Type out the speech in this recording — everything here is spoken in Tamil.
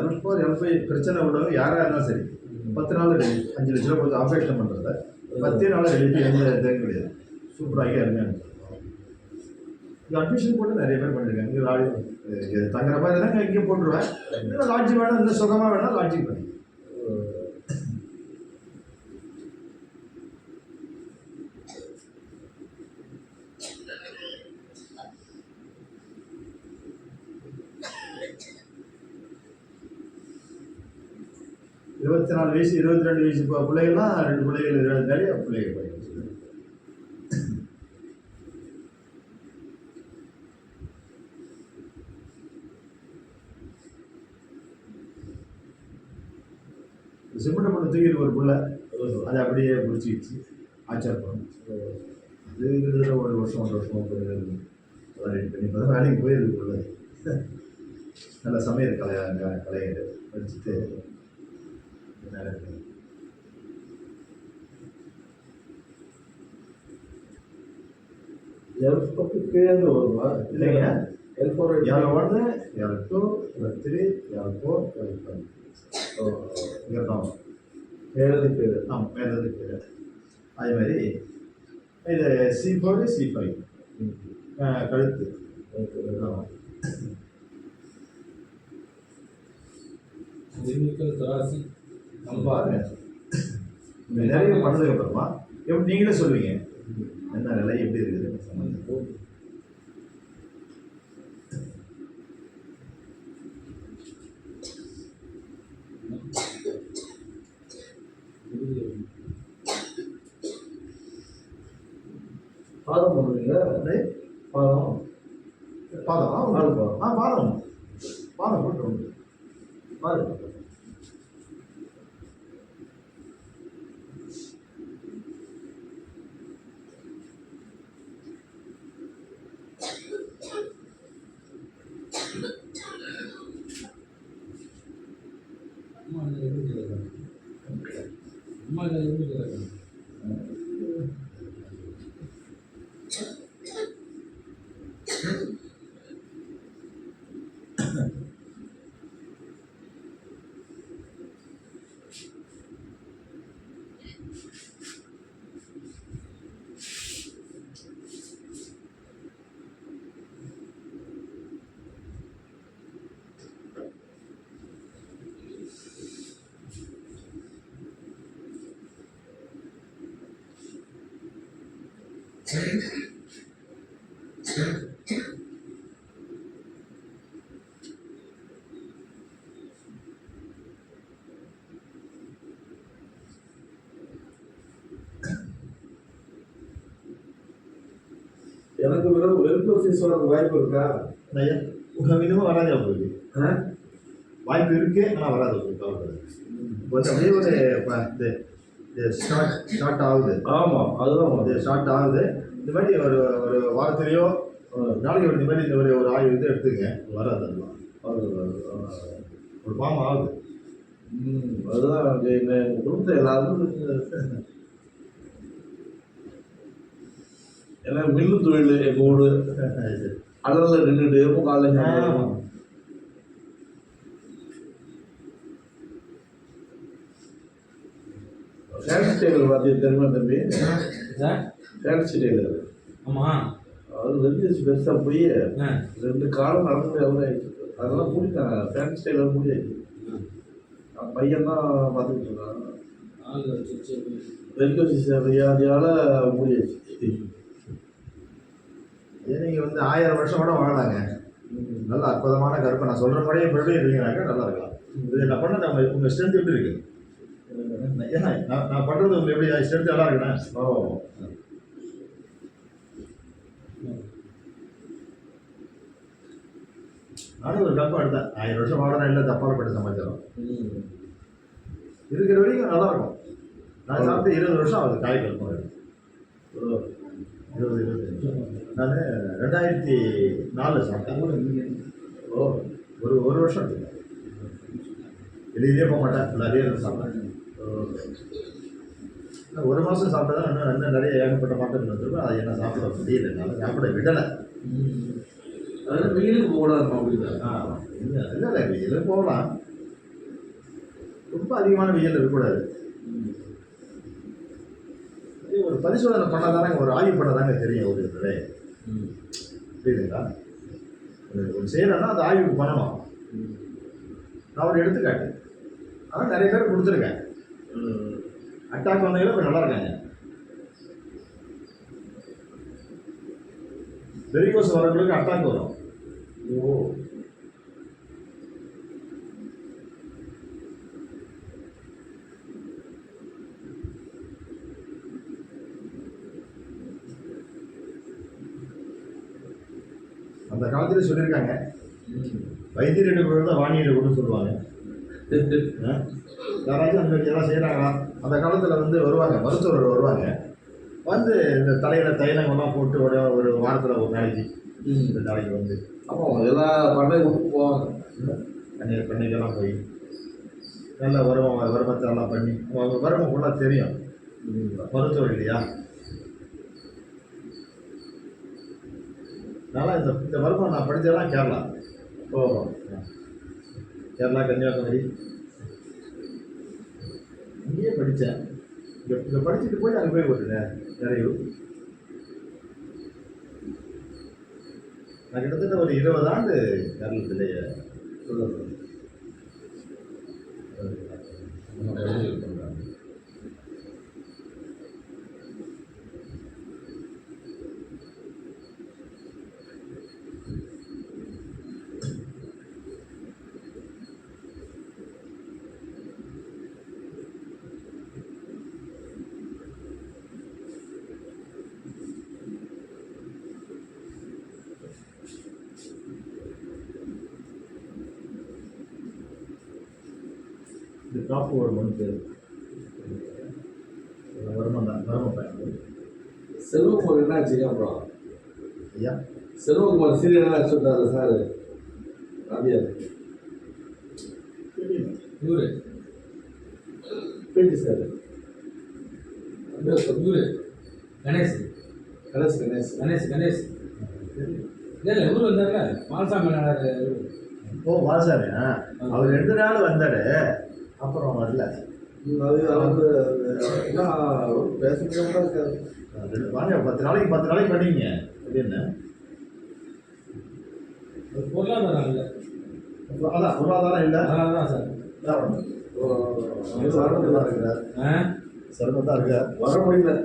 எல் ஃபோர் எல் ஃபைவ் பிரச்சனை உள்ளவங்க யாராக இருந்தாலும் சரி பத்து நாள் ரெடி அஞ்சு லட்ச ரூபா கொடுத்து ஆப்ரேஷன் பண்ணுறத பத்தே நாள் ரெடி எந்த இதுவும் கிடையாது. சூப்பராக அருமையாக இங்கே அட்மிஷன் போட்டு நிறைய பேர் பண்ணியிருக்காங்க. இங்கே லாடி தங்குற மாதிரி இருந்தால் இங்கே போட்டுருவேன். இல்லை லாட்ஜ் இந்த சுகமாக வேணால் லாட்ஜிங் பண்ணி இருபத்தி நாலு வயசு இருபத்தி ரெண்டு வயசு இப்போ பிள்ளைகள்லாம் ரெண்டு பிள்ளைகள் இருந்தாலே பிள்ளைகள் படிக்க வச்சுருவேன் சிமெண்ட் பண்ண தூக்கிட்டு ஒரு பிள்ளை அதை அப்படியே பிடிச்சிக்கிச்சு ஆச்சார் பண்ணணும் அது கிட்டத்தட்ட ஒரு வருஷம் ஒரு வருஷம் ஒரு ரெடி பண்ணி இப்போ தான் வேலைக்கு போயிருக்கு பிள்ளை. நல்ல சமையல் கலையா கலையை படிச்சுட்டு வேலைக்கு எல் பத்து கீழே வருமா இல்லைங்க L four L one L two L three L four L five இங்கே தான் ஏழு கீழே ஆமாம் மேலே இருக்குது அதே மாதிரி இது சி ஃபோர் சி ஃபைவ் கழுத்து ஆமாம் தராசி பாருங்க இந்த நிறைய பண்ணதுக்கு அப்புறமா எப்படி நீங்களே சொல்லுவீங்க. என்ன நிலை எப்படி இருக்குது? சம்பந்தம் பாதம் பண்ணுவீங்க டேய், பாதம். பாதம்? ஆ, பாதம். பாதம் போட்டு உண்டு பாருங்க அம்மா என்ன எப்படி கிடக்காங்க அம்மா என்ன எப்படி கிடக்காங்க எனக்கு வெறும் வெறுப்போசிஸ் வர வாய்ப்பு இருக்கா? ஐயா உங்கள் இன்னமும் வராது உங்களுக்கு ஆ? வாய்ப்பு இருக்கு ஆனால் வராது உங்களுக்கு அப்படியே ஒரு இந்த ஸ்டார்ட் ஸ்டார்ட் ஆகுது. ஆமாம் அதுதான் வந்து ஸ்டார்ட் ஆகுது. இந்த மாதிரி ஒரு ஒரு வாரத்திலேயோ நாளைக்கு ஒரு இந்த மாதிரி இந்த மாதிரி ஒரு ஆய்வு இது எடுத்துங்க வராது அதெல்லாம் அது அது-. ஒரு பாம்பு ஆகுது. ம், அதுதான் எங்கள் குடும்பத்தை எல்லாருக்கும். ஏன்னா மில்லு தொழில் எங்கள் ஊர். அடலில் நின்றுட்டு காலையில் ஃபேன்சி டெய்லர் பார்த்து தெரியுமா தம்பி? ஃபேன்சி டெய்லர் ஆமாம் அது வந்து பெருசாக போய் ரெண்டு காலம் நடக்க முடியாத அதெல்லாம் மூடிட்டாங்க. ஃபேன்சி டெய்லர் மூடியாச்சு பையன் தான் பார்த்துக்கிட்டு இருக்கான். வெல்கோசி வியாதியால் மூடியாச்சு நீங்கள் வந்து ஆயிரம் வருஷம் கூட வாழலாங்க. நல்ல அற்புதமான கருப்பை. நான் சொல்கிற மாதிரியே மறுபடியும் இருந்தீங்கன்னாக்கா நல்லா இருக்கலாம். இது நான் பண்ண நம்ம உங்கள் ஸ்ட்ரென்த் எப்படி இருக்கு? ஏன்னா நான் நான் பண்ணுறது உங்களுக்கு எப்படி ஸ்ட்ரென்த் நல்லா இருக்குண்ணா. ஓ. நானும் ஒரு கப்பம் எடுத்தேன். ஆயிரம் வருஷம் வாழணும் இல்லை தப்பாலப்பட்ட சமாச்சாரம் ம். இருக்கிற வரைக்கும் நல்லா இருக்கும். நான் சாப்பிட்டு இருபது வருஷம் ஆகுது காய் கல்பம் ஓ. இருபது இருபது. நான் ரெண்டாயிரத்தி நாலில் சாப்பிட்டேன். ஓ. ஒரு ஒரு வருஷம் எடுத்துக்கேன் வெளியிலே போக மாட்டேன் நிறைய சாப்பிட்டேன் ஒரு மாதம் சாப்பிட்டா இன்னும் இன்னும் நிறைய ஏகப்பட்ட மாற்றம் வந்துருக்கும் அதை என்ன சாப்பிட முடியல என்னால் சாப்பிட விடலை. அது வெயிலுக்கு போடாது அப்படின்னா இல்லை இல்லை வெளியில் போகலாம். ரொம்ப அதிகமான வெயில் இருக்கக்கூடாது ஒரு பரிசோதனை பண்ணால் தானே ஒரு ஆய்வு பண்ண தாங்க தெரியும் ஒரு இதில். புரியுதுங்களா? ஒரு செய்யணும்னா அது ஆய்வுக்கு பண்ணணும் நான் ஒரு எடுத்துக்காட்டு. ஆனால் நிறைய பேர் கொடுத்துருக்கேன். அட்டாக் வந்தவங்களும் இப்போ நல்லா இருக்காங்க. வெரிகோஸ் வரவங்களுக்கு அட்டாக் வரும். ஓ. அந்த காலத்துல சொல்லியிருக்காங்க. ம் வைத்தியர்கிட்ட கூட தான் வாணியிட கூட சொல்லுவாங்க? யாராச்சும் அந்த இதெல்லாம் செய்கிறாங்களா அந்த காலத்தில் வந்து வருவாங்க மருத்துவர்கள் வருவாங்க. வந்து இந்த தலையில் தைலங்கள்லாம் போட்டு ஒரு ஒரு வாரத்தில் ஒரு நாளைக்கு ரெண்டு நாளைக்கு வந்து. ஆமாம் எல்லா பண்ணை விட்டு போவாங்க. தண்ணீர் பண்ணைக்கெல்லாம் போய் நல்ல வருவாங்க வருமத்தை எல்லாம் பண்ணி அவங்க வருமம் ஃபுல்லாக தெரியும். மருத்துவர் இல்லையா? அதனால் இந்த இந்த வருமம் நான் படித்ததெல்லாம் கேரளா. ஓ கேரளா கன்னியாகுமரி இங்கேயே படித்தேன் இங்கே இங்கே படிச்சுட்டு போய் அங்கே போய் விட்டுட்டேன் நிறைய நான் கிட்டத்தட்ட ஒரு இருபது ஆண்டு கேரளத்திலேயே இது காப்பு ஒரு மந்த்து வருமம் தான் வருமம் பயன் செல்வகுமார் என்ன ஆச்சுங்க அப்புறம் ஐயா? செல்வகுமார் சீரியல் என்ன சொல்றாரு சார் ராபியார் இவரு. பேட்டி சார். இவரு. கணேஷ். கணேஷ் கணேஷ். கணேஷ் கணேஷ். தெரியல இல்லை இல்லை இவரு வந்தார்ல நடாரு ஓ ஆ அவர் ரெண்டு நாள் வந்தார்? அப்புறம் வரல. அது என்ன பத்து நாளைக்கு பத்து நாளைக்கு பண்ணீங்க அப்படின்னு பொருளாதாரம் இல்லை. அதான் பொருளாதாரம் இல்லை. அதனால தான் சார். சருமத்தான் இருக்கிறார். ஆ? சருமத்தான் இருக்கார். வர முடியல